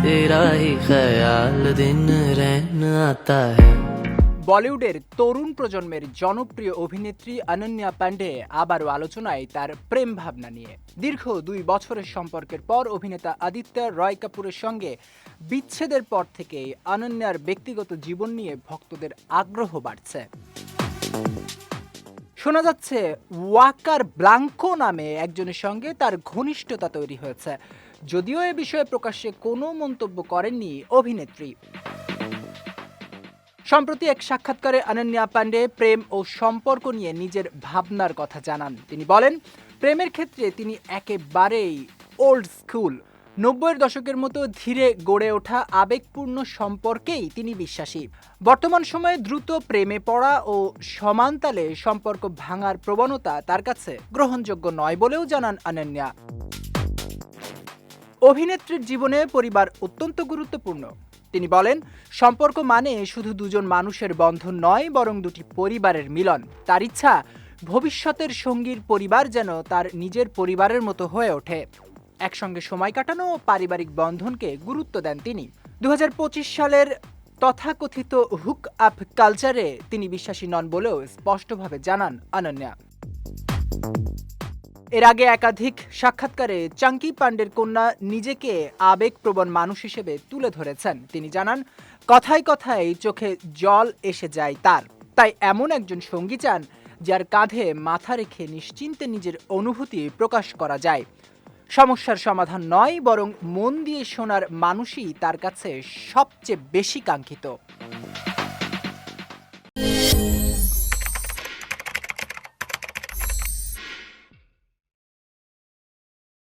तेरा ही ख्याल दिन रहन आता है বলিউডের তরুণ প্রজন্মের জনপ্রিয় অভিনেত্রী অনন্যা পান্ডে আবারও আলোচনায় তার প্রেম ভাবনা নিয়ে দীর্ঘ দুই বছরের সম্পর্কের পর অভিনেতা আদিত্য রয় কাপুরের সঙ্গে বিচ্ছেদের পর থেকেই অনন্যার ব্যক্তিগত জীবন নিয়ে ভক্তদের আগ্রহ বাড়ছে শোনা যাচ্ছে, ওয়াকার ব্লাঙ্কো নামে একজনের সঙ্গে তার ঘনিষ্ঠতা তৈরি হয়েছে। যদিও এ বিষয়ে প্রকাশ্যে কোনো মন্তব্য করেননি অভিনেত্রী। সম্প্রতি এক সাক্ষাৎকারে অনন্যা পাণ্ডে প্রেম ও সম্পর্ক নিয়ে নিজের ভাবনার কথা জানান। তিনি বলেন, প্রেমের ক্ষেত্রে তিনি একেবারেই ওল্ড স্কুল নব্বইয়ের দশকের মতো ধীরে গড়ে ওঠা আবেগপূর্ণ সম্পর্কেই তিনি বিশ্বাসী। বর্তমান সময়ে দ্রুত প্রেমে পড়া ও সমানতালে সম্পর্ক ভাঙার প্রবণতা তার কাছে গ্রহণযোগ্য নয় বলেও জানান অনন্যা। অভিনেত্রীর জীবনে পরিবার অত্যন্ত গুরুত্বপূর্ণ। তিনি বলেন, সম্পর্ক মানে শুধু দুজন মানুষের বন্ধন নয়, বরং দুটি পরিবারের মিলন। তার ইচ্ছা, ভবিষ্যতের সঙ্গীর পরিবার যেন তার নিজের পরিবারের মতো হয়ে ওঠে। একসঙ্গে সময় কাটানো ও পারিবারিক বন্ধনকে গুরুত্ব দেন তিনি। দু হাজার পঁচিশ সালের তথাকথিত হুক আপ কালচারে তিনি বিশ্বাসী নন বলেও স্পষ্টভাবে জানান অনন্যা। এর আগে একাধিক সাক্ষাৎকারে চাঙ্কি পান্ডের কন্যা নিজেকে আবেগপ্রবণ মানুষ হিসেবে তুলে ধরেছেন। তিনি জানান, কথায় কথায় চোখে জল এসে যায় তার। তাই এমন একজন সঙ্গী চান যার কাঁধে মাথা রেখে নিশ্চিন্তে নিজের অনুভূতি প্রকাশ করা যায়। সমস্যার সমাধান নয় বরং মন দিয়ে শোনার মানুষই তার কাছে সবচেয়ে বেশি কাঙ্ক্ষিত।